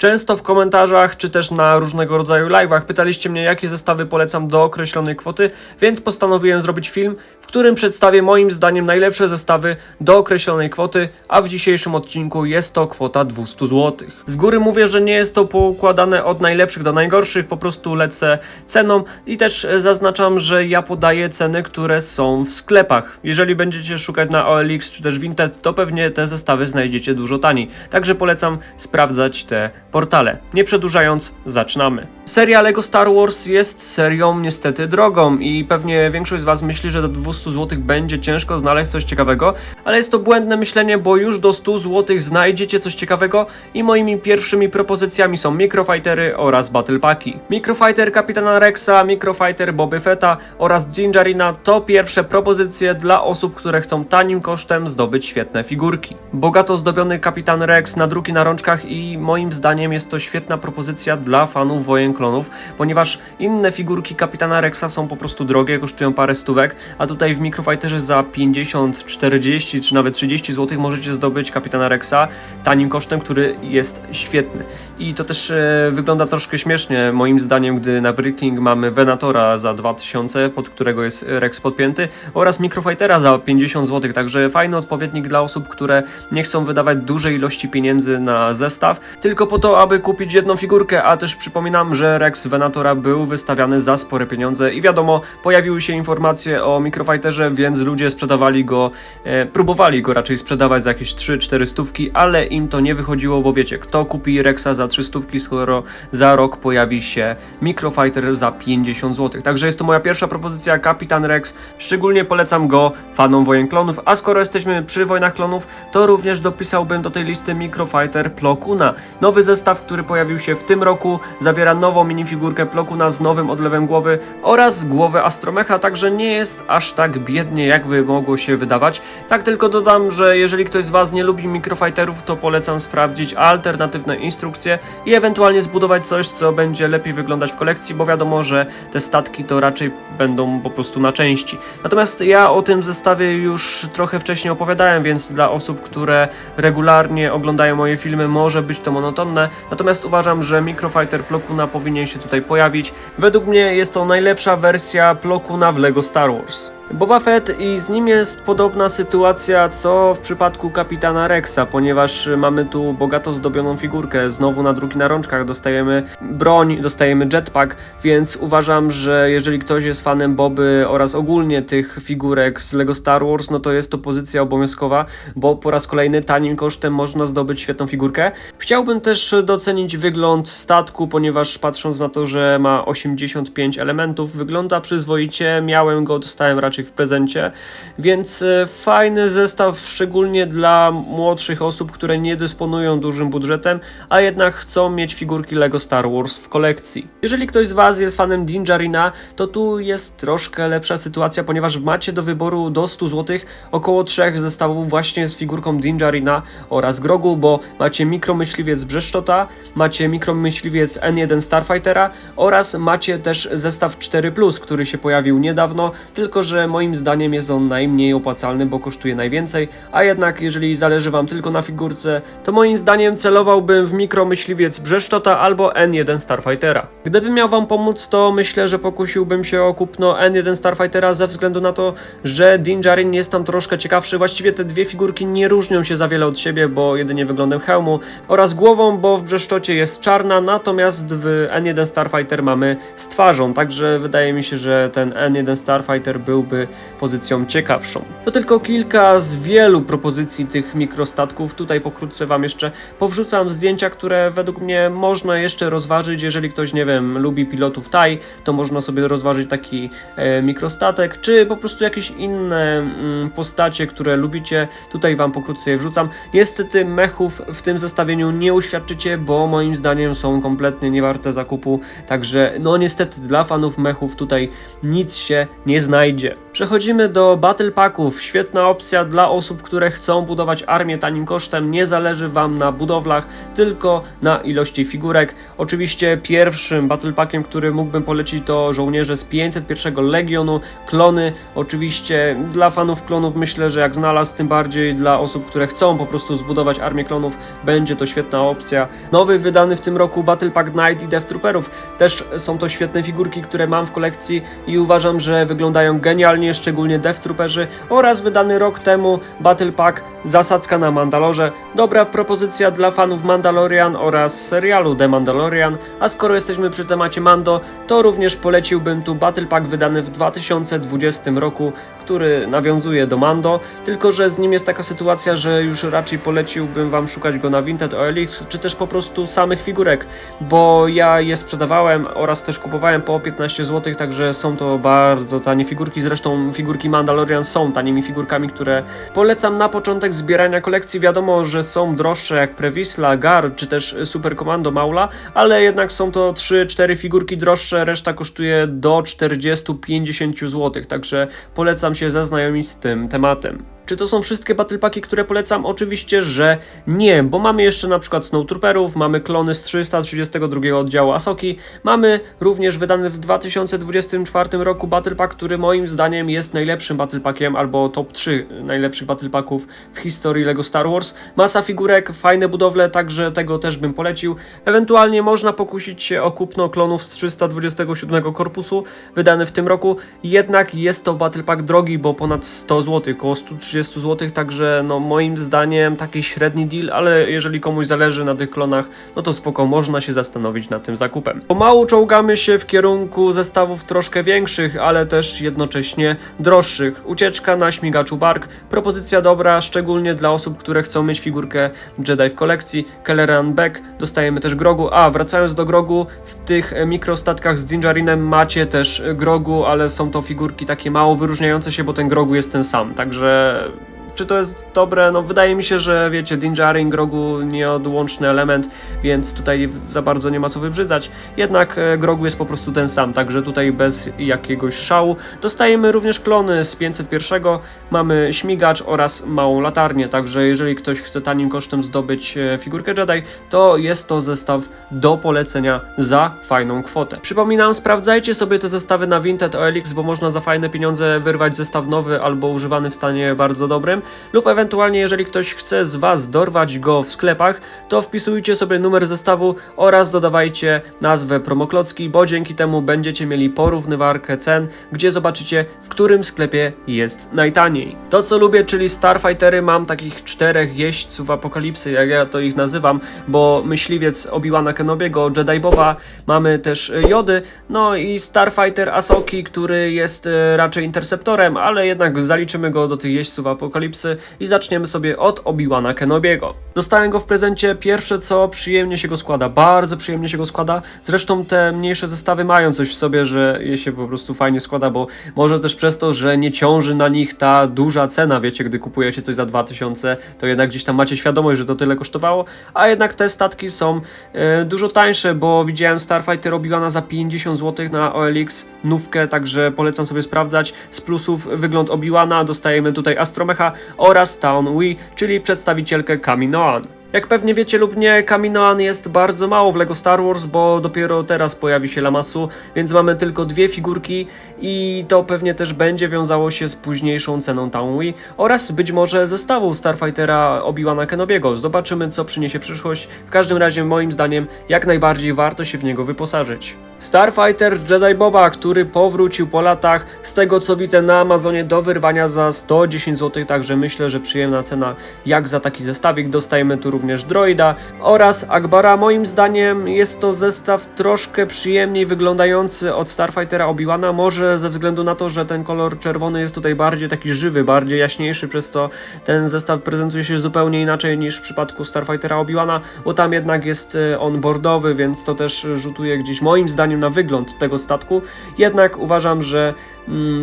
Często w komentarzach, czy też na różnego rodzaju live'ach pytaliście mnie, jakie zestawy polecam do określonej kwoty, więc postanowiłem zrobić film, w którym przedstawię moim zdaniem najlepsze zestawy do określonej kwoty, a w dzisiejszym odcinku jest to kwota 200 zł. Z góry mówię, że nie jest to poukładane od najlepszych do najgorszych, po prostu lecę ceną i też e, zaznaczam, że ja podaję ceny, które są w sklepach. Jeżeli będziecie szukać na OLX czy też Vinted, to pewnie te zestawy znajdziecie dużo taniej. Także polecam sprawdzać te portale. Nie przedłużając, zaczynamy. Seria Lego Star Wars jest serią niestety drogą i pewnie większość z Was myśli, że do 200 zł będzie ciężko znaleźć coś ciekawego, ale jest to błędne myślenie, bo już do 100 zł znajdziecie coś ciekawego i moimi pierwszymi propozycjami są Microfightery oraz Battle Packi. Microfighter Kapitana Rexa, Microfighter Boby Fetta oraz Gingerina to pierwsze propozycje dla osób, które chcą tanim kosztem zdobyć świetne figurki. Bogato zdobiony Kapitan Rex na druki na rączkach i moim zdaniem jest to świetna propozycja dla fanów Wojen Klonów, ponieważ inne figurki Kapitana Rexa są po prostu drogie, kosztują parę stówek, a tutaj w Microfighterze za 50, 40 czy nawet 30 zł możecie zdobyć Kapitana Rexa tanim kosztem, który jest świetny. I to też e, wygląda troszkę śmiesznie moim zdaniem, gdy na Brickling mamy Venatora za 2000, pod którego jest Rex podpięty oraz Microfightera za 50 zł, także fajny odpowiednik dla osób, które nie chcą wydawać dużej ilości pieniędzy na zestaw, tylko po to, aby kupić jedną figurkę, a też przypominam, że Rex Venatora był wystawiany za spore pieniądze i wiadomo, pojawiły się informacje o Microfighterze, więc ludzie sprzedawali go, e, próbowali go raczej sprzedawać za jakieś 3-4 stówki, ale im to nie wychodziło, bo wiecie, kto kupi Rexa za 3 stówki, skoro za rok pojawi się Microfighter za 50 zł. Także jest to moja pierwsza propozycja, Kapitan Rex. Szczególnie polecam go fanom Wojen Klonów, a skoro jesteśmy przy Wojnach Klonów, to również dopisałbym do tej listy Microfighter Plo Koona. Nowy zestaw, który pojawił się w tym roku, zawiera nową minifigurkę Plo Koona z nowym odlewem głowy oraz głowę Astromecha, także nie jest aż tak biednie, jakby mogło się wydawać. Tak tylko dodam, że jeżeli ktoś z Was nie lubi Microfighterów, to polecam sprawdzić alternatywne instrukcje i ewentualnie zbudować coś, co będzie lepiej wyglądać w kolekcji, bo wiadomo, że te statki to raczej będą po prostu na części. Natomiast ja o tym zestawie już trochę wcześniej opowiadałem, więc dla osób, które regularnie oglądają moje filmy, może być to monotonne. Natomiast uważam, że Microfighter Plokuna powinien się tutaj pojawić. Według mnie jest to najlepsza wersja Plokuna w LEGO Star Wars. Boba Fett i z nim jest podobna sytuacja co w przypadku kapitana Rexa, ponieważ mamy tu bogato zdobioną figurkę, znowu na drugi na rączkach dostajemy broń, dostajemy jetpack, więc uważam, że jeżeli ktoś jest fanem Boby oraz ogólnie tych figurek z LEGO Star Wars, no to jest to pozycja obowiązkowa, bo po raz kolejny tanim kosztem można zdobyć świetną figurkę. Chciałbym też docenić wygląd statku, ponieważ patrząc na to, że ma 85 elementów, wygląda przyzwoicie, miałem go, dostałem raczej w prezencie, więc e, fajny zestaw, szczególnie dla młodszych osób, które nie dysponują dużym budżetem, a jednak chcą mieć figurki LEGO Star Wars w kolekcji. Jeżeli ktoś z Was jest fanem Dinjarina, to tu jest troszkę lepsza sytuacja, ponieważ macie do wyboru do 100 zł około trzech zestawów właśnie z figurką Dinjarina oraz Grogu, bo macie mikromyśliwiec Brzeszczota, macie mikromyśliwiec N1 Starfightera oraz macie też zestaw 4, który się pojawił niedawno, tylko że moim zdaniem jest on najmniej opłacalny, bo kosztuje najwięcej, a jednak jeżeli zależy Wam tylko na figurce, to moim zdaniem celowałbym w mikromyśliwiec Brzeszczota albo N1 Starfightera. Gdybym miał Wam pomóc, to myślę, że pokusiłbym się o kupno N1 Starfightera ze względu na to, że Dinjarin jest tam troszkę ciekawszy. Właściwie te dwie figurki nie różnią się za wiele od siebie, bo jedynie wyglądem hełmu oraz głową, bo w Brzeszczocie jest czarna, natomiast w N1 Starfighter mamy z twarzą, także wydaje mi się, że ten N1 Starfighter byłby pozycją ciekawszą. To tylko kilka z wielu propozycji tych mikrostatków. Tutaj pokrótce Wam jeszcze powrzucam zdjęcia, które według mnie można jeszcze rozważyć. Jeżeli ktoś, nie wiem, lubi pilotów TAI, to można sobie rozważyć taki e, mikrostatek, czy po prostu jakieś inne mm, postacie, które lubicie. Tutaj Wam pokrótce je wrzucam. Niestety mechów w tym zestawieniu nie uświadczycie, bo moim zdaniem są kompletnie niewarte zakupu. Także, no niestety, dla fanów mechów tutaj nic się nie znajdzie. Przechodzimy do Battle Packów. Świetna opcja dla osób, które chcą budować armię tanim kosztem. Nie zależy Wam na budowlach, tylko na ilości figurek. Oczywiście pierwszym Battle Packiem, który mógłbym polecić to żołnierze z 501 Legionu, klony. Oczywiście dla fanów klonów myślę, że jak znalazł, tym bardziej dla osób, które chcą po prostu zbudować armię klonów, będzie to świetna opcja. Nowy wydany w tym roku Battle Pack Knight i Death Trooperów. Też są to świetne figurki, które mam w kolekcji i uważam, że wyglądają genialnie, szczególnie Death Trooperzy oraz wydany rok temu Battle Pack Zasadzka na Mandalorze. Dobra propozycja dla fanów Mandalorian oraz serialu The Mandalorian, a skoro jesteśmy przy temacie Mando, to również poleciłbym tu Battle Pack wydany w 2020 roku, który nawiązuje do Mando, tylko że z nim jest taka sytuacja, że już raczej poleciłbym wam szukać go na Vinted OLX, czy też po prostu samych figurek, bo ja je sprzedawałem oraz też kupowałem po 15 zł, także są to bardzo tanie figurki, zresztą figurki Mandalorian są tanimi figurkami, które polecam na początek zbierania kolekcji. Wiadomo, że są droższe jak Previsla, Gar czy też Super Commando Maula, ale jednak są to 3-4 figurki droższe, reszta kosztuje do 40-50 zł, także polecam się zaznajomić z tym tematem. Czy to są wszystkie Battle Packi, które polecam? Oczywiście, że nie, bo mamy jeszcze na przykład Snowtrooperów, mamy klony z 332 oddziału Asoki, mamy również wydany w 2024 roku Battle Pack, który moim zdaniem jest najlepszym Battle Packiem, albo top 3 najlepszych Battle Packów w historii LEGO Star Wars. Masa figurek, fajne budowle, także tego też bym polecił. Ewentualnie można pokusić się o kupno klonów z 327 korpusu, wydany w tym roku, jednak jest to Battle Pack drogi, bo ponad 100 zł, około 130 30 zł, także no moim zdaniem taki średni deal, ale jeżeli komuś zależy na tych klonach, no to spoko, można się zastanowić nad tym zakupem. Pomału czołgamy się w kierunku zestawów troszkę większych, ale też jednocześnie droższych. Ucieczka na śmigaczu Bark, propozycja dobra, szczególnie dla osób, które chcą mieć figurkę Jedi w kolekcji. Kelleran Beck, dostajemy też Grogu. A, wracając do Grogu, w tych mikrostatkach z Dinjarinem macie też Grogu, ale są to figurki takie mało wyróżniające się, bo ten Grogu jest ten sam, także uh, czy to jest dobre? No wydaje mi się, że wiecie, Dinjaring Grogu nieodłączny element, więc tutaj za bardzo nie ma co wybrzydzać. Jednak e, Grogu jest po prostu ten sam, także tutaj bez jakiegoś szału. Dostajemy również klony z 501, mamy śmigacz oraz małą latarnię, także jeżeli ktoś chce tanim kosztem zdobyć e, figurkę Jedi, to jest to zestaw do polecenia za fajną kwotę. Przypominam, sprawdzajcie sobie te zestawy na Vinted OLX, bo można za fajne pieniądze wyrwać zestaw nowy albo używany w stanie bardzo dobrym lub ewentualnie jeżeli ktoś chce z Was dorwać go w sklepach, to wpisujcie sobie numer zestawu oraz dodawajcie nazwę promoklocki, bo dzięki temu będziecie mieli porównywarkę cen, gdzie zobaczycie w którym sklepie jest najtaniej. To co lubię, czyli Starfightery, mam takich czterech jeźdźców apokalipsy, jak ja to ich nazywam, bo myśliwiec Obi-Wana Kenobiego, Jedi Boba, mamy też Jody, no i Starfighter Asoki, który jest e, raczej interceptorem, ale jednak zaliczymy go do tych jeźdźców apokalipsy i zaczniemy sobie od Obi-Wana Kenobiego. Dostałem go w prezencie, pierwsze co, przyjemnie się go składa, bardzo przyjemnie się go składa, zresztą te mniejsze zestawy mają coś w sobie, że je się po prostu fajnie składa, bo może też przez to, że nie ciąży na nich ta duża cena, wiecie, gdy kupujecie coś za 2000, to jednak gdzieś tam macie świadomość, że to tyle kosztowało, a jednak te statki są e, dużo tańsze, bo widziałem Starfighter Obi-Wana za 50 zł na OLX, nówkę, także polecam sobie sprawdzać. Z plusów wygląd Obi-Wana, dostajemy tutaj Astromecha oraz Town Wii, czyli przedstawicielkę Kaminoan. Jak pewnie wiecie lub nie, Kaminoan jest bardzo mało w LEGO Star Wars, bo dopiero teraz pojawi się Lamasu, więc mamy tylko dwie figurki i to pewnie też będzie wiązało się z późniejszą ceną Town oraz być może zestawu Starfightera Obi-Wana Kenobiego. Zobaczymy co przyniesie przyszłość. W każdym razie moim zdaniem jak najbardziej warto się w niego wyposażyć. Starfighter Jedi Boba, który powrócił po latach, z tego co widzę na Amazonie do wyrwania za 110 zł, także myślę, że przyjemna cena jak za taki zestawik. Dostajemy tu również droida oraz Akbara. Moim zdaniem jest to zestaw troszkę przyjemniej wyglądający od Starfightera Obi-Wana, może ze względu na to, że ten kolor czerwony jest tutaj bardziej taki żywy, bardziej jaśniejszy, przez to ten zestaw prezentuje się zupełnie inaczej niż w przypadku Starfightera Obi-Wana, bo tam jednak jest e, on bordowy, więc to też rzutuje gdzieś moim zdaniem na wygląd tego statku. Jednak uważam, że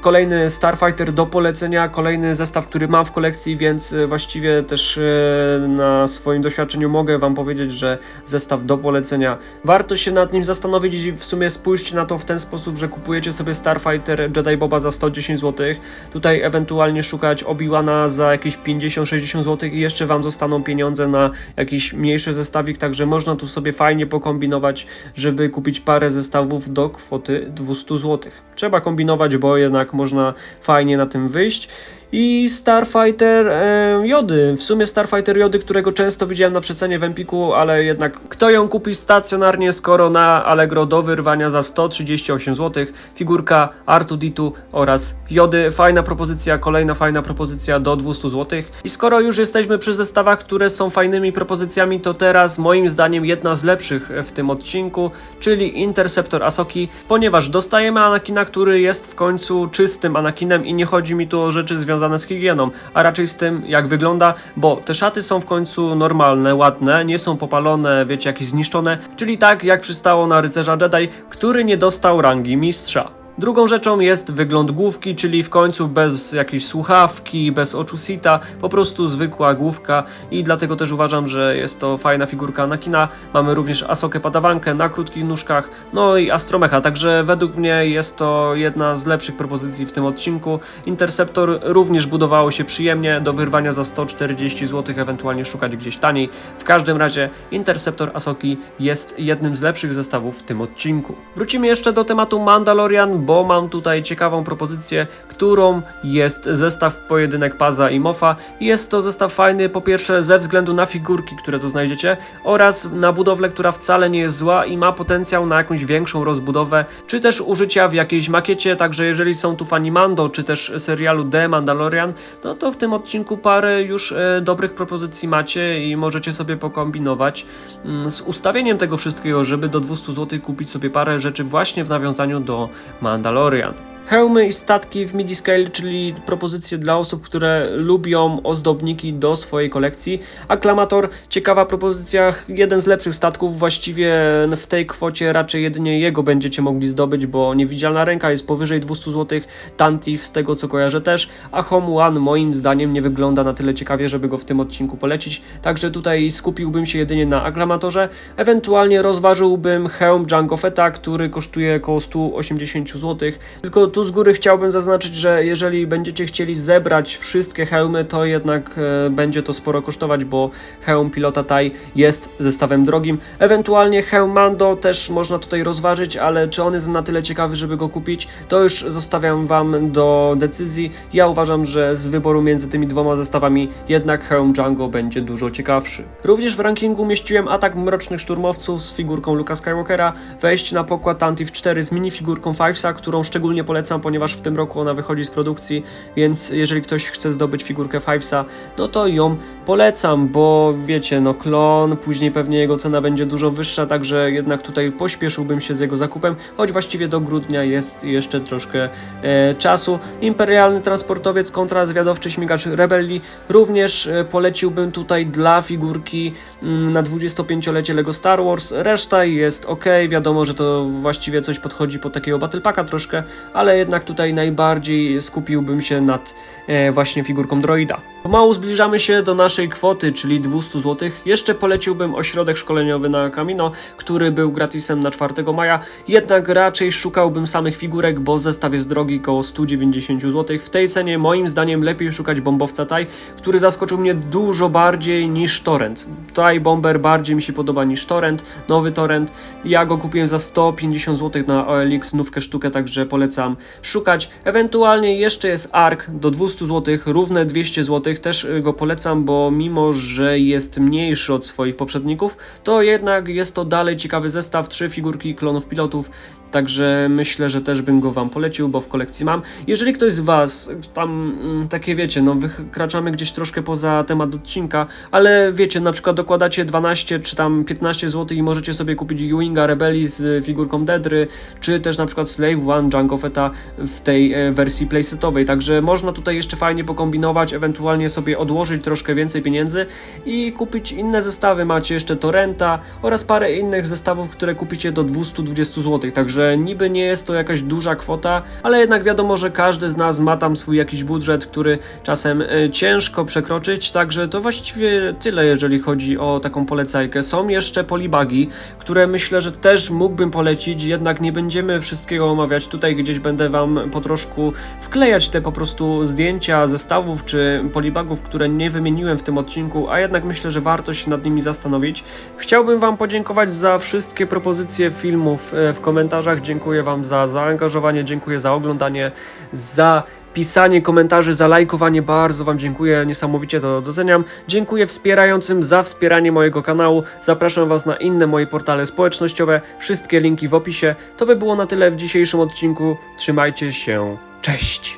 Kolejny Starfighter do polecenia, kolejny zestaw, który mam w kolekcji, więc e, właściwie też e, na swoim doświadczeniu mogę Wam powiedzieć, że zestaw do polecenia. Warto się nad nim zastanowić i w sumie spójrzcie na to w ten sposób, że kupujecie sobie Starfighter Jedi Boba za 110 zł, tutaj ewentualnie szukać Obi-Wana za jakieś 50-60 zł i jeszcze Wam zostaną pieniądze na jakiś mniejszy zestawik, także można tu sobie fajnie pokombinować, żeby kupić parę zestawów do kwoty 200 zł. Trzeba kombinować, bo jednak można fajnie na tym wyjść. I Starfighter e, Jody. W sumie Starfighter Jody, którego często widziałem na przecenie w Empiku, ale jednak kto ją kupi stacjonarnie, skoro na Allegro do wyrwania za 138 zł. Figurka Artuditu oraz Jody. Fajna propozycja, kolejna fajna propozycja do 200 zł. I skoro już jesteśmy przy zestawach, które są fajnymi propozycjami, to teraz moim zdaniem jedna z lepszych w tym odcinku, czyli Interceptor Asoki, ponieważ dostajemy Anakina, który jest w końcu czystym Anakinem i nie chodzi mi tu o rzeczy związane z higieną, a raczej z tym jak wygląda, bo te szaty są w końcu normalne, ładne, nie są popalone, wiecie, jakieś zniszczone, czyli tak jak przystało na rycerza Jedi, który nie dostał rangi mistrza. Drugą rzeczą jest wygląd główki, czyli w końcu bez jakiejś słuchawki, bez oczu sita, po prostu zwykła główka i dlatego też uważam, że jest to fajna figurka Anakina. Mamy również Asokę Padawankę na krótkich nóżkach, no i Astromecha, także według mnie jest to jedna z lepszych propozycji w tym odcinku. Interceptor również budowało się przyjemnie, do wyrwania za 140 zł, ewentualnie szukać gdzieś taniej. W każdym razie Interceptor Asoki jest jednym z lepszych zestawów w tym odcinku. Wrócimy jeszcze do tematu Mandalorian, bo mam tutaj ciekawą propozycję, którą jest zestaw pojedynek Paza i Mofa. Jest to zestaw fajny po pierwsze ze względu na figurki, które tu znajdziecie oraz na budowlę, która wcale nie jest zła i ma potencjał na jakąś większą rozbudowę, czy też użycia w jakiejś makiecie, także jeżeli są tu fani Mando, czy też serialu The Mandalorian, no to w tym odcinku parę już e, dobrych propozycji macie i możecie sobie pokombinować mm, z ustawieniem tego wszystkiego, żeby do 200 zł kupić sobie parę rzeczy właśnie w nawiązaniu do Mandalorian. Mandalorian. Hełmy i statki w midi scale, czyli propozycje dla osób, które lubią ozdobniki do swojej kolekcji. Aklamator, ciekawa propozycja, jeden z lepszych statków, właściwie w tej kwocie raczej jedynie jego będziecie mogli zdobyć, bo niewidzialna ręka jest powyżej 200 zł, Tantif z tego co kojarzę też, a Home One moim zdaniem nie wygląda na tyle ciekawie, żeby go w tym odcinku polecić, także tutaj skupiłbym się jedynie na aklamatorze, ewentualnie rozważyłbym hełm Django Fetta, który kosztuje około 180 zł, tylko tu z góry chciałbym zaznaczyć, że jeżeli będziecie chcieli zebrać wszystkie hełmy, to jednak e, będzie to sporo kosztować, bo hełm pilota Tai jest zestawem drogim. Ewentualnie hełm Mando też można tutaj rozważyć, ale czy on jest na tyle ciekawy, żeby go kupić, to już zostawiam Wam do decyzji. Ja uważam, że z wyboru między tymi dwoma zestawami jednak hełm Django będzie dużo ciekawszy. Również w rankingu umieściłem atak mrocznych szturmowców z figurką Luka Skywalkera, wejść na pokład Tantif 4 z minifigurką Fivesa, którą szczególnie polecam, ponieważ w tym roku ona wychodzi z produkcji, więc jeżeli ktoś chce zdobyć figurkę Fivesa, no to ją polecam, bo wiecie, no klon, później pewnie jego cena będzie dużo wyższa, także jednak tutaj pośpieszyłbym się z jego zakupem, choć właściwie do grudnia jest jeszcze troszkę e, czasu. Imperialny transportowiec kontra zwiadowczy śmigacz rebelii również e, poleciłbym tutaj dla figurki mm, na 25-lecie LEGO Star Wars. Reszta jest ok, wiadomo, że to właściwie coś podchodzi pod takiego Battle Packa troszkę, ale jednak tutaj najbardziej skupiłbym się nad e, właśnie figurką droida. Pomału zbliżamy się do naszej kwoty, czyli 200 zł. Jeszcze poleciłbym ośrodek szkoleniowy na Camino, który był gratisem na 4 maja, jednak raczej szukałbym samych figurek, bo zestaw jest drogi, około 190 zł. W tej cenie moim zdaniem lepiej szukać bombowca Tai, który zaskoczył mnie dużo bardziej niż Torrent. Tai Bomber bardziej mi się podoba niż Torrent, nowy Torrent. Ja go kupiłem za 150 zł na OLX, nówkę sztukę, także polecam szukać. Ewentualnie jeszcze jest ARK do 200 zł, równe 200 zł, też y, go polecam, bo mimo, że jest mniejszy od swoich poprzedników, to jednak jest to dalej ciekawy zestaw, trzy figurki klonów pilotów, Także myślę, że też bym go Wam polecił, bo w kolekcji mam. Jeżeli ktoś z Was tam mm, takie wiecie, no wykraczamy gdzieś troszkę poza temat odcinka, ale wiecie, na przykład dokładacie 12 czy tam 15 zł i możecie sobie kupić Ewinga Rebelii z figurką Dedry, czy też na przykład Slave One Django Fetta, w tej e, wersji playsetowej, także można tutaj jeszcze fajnie pokombinować, ewentualnie sobie odłożyć troszkę więcej pieniędzy i kupić inne zestawy. Macie jeszcze Torrenta oraz parę innych zestawów, które kupicie do 220 zł, także niby nie jest to jakaś duża kwota, ale jednak wiadomo, że każdy z nas ma tam swój jakiś budżet, który czasem e, ciężko przekroczyć, także to właściwie tyle, jeżeli chodzi o taką polecajkę. Są jeszcze polibagi, które myślę, że też mógłbym polecić, jednak nie będziemy wszystkiego omawiać. Tutaj gdzieś będę Wam po troszku wklejać te po prostu zdjęcia zestawów czy polibagów, które nie wymieniłem w tym odcinku, a jednak myślę, że warto się nad nimi zastanowić. Chciałbym Wam podziękować za wszystkie propozycje filmów e, w komentarzach. Dziękuję Wam za zaangażowanie, dziękuję za oglądanie, za pisanie komentarzy, za lajkowanie. Bardzo Wam dziękuję, niesamowicie to doceniam. Dziękuję wspierającym za wspieranie mojego kanału. Zapraszam Was na inne moje portale społecznościowe. Wszystkie linki w opisie. To by było na tyle w dzisiejszym odcinku. Trzymajcie się. Cześć!